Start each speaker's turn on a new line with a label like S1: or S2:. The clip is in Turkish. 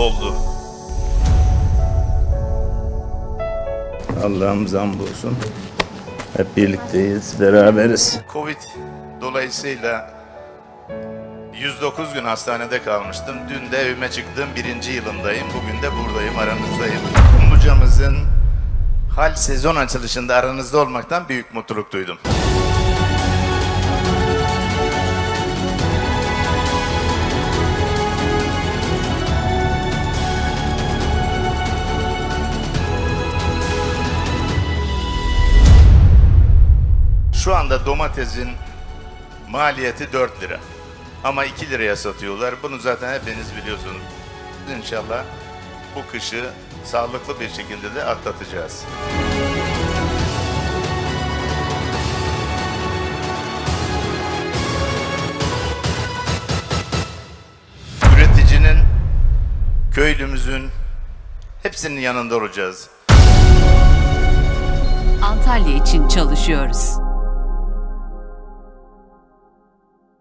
S1: oldu.
S2: Allah'ımız hamdolsun. Hep birlikteyiz, beraberiz.
S1: Covid dolayısıyla 109 gün hastanede kalmıştım. Dün de evime çıktım. Birinci yılındayım. Bugün de buradayım, aranızdayım. Kumlucamızın hal sezon açılışında aranızda olmaktan büyük mutluluk duydum. Şu anda domatesin maliyeti 4 lira. Ama 2 liraya satıyorlar. Bunu zaten hepiniz biliyorsunuz. İnşallah bu kışı sağlıklı bir şekilde de atlatacağız. Üreticinin, köylümüzün hepsinin yanında olacağız.
S3: Antalya için çalışıyoruz.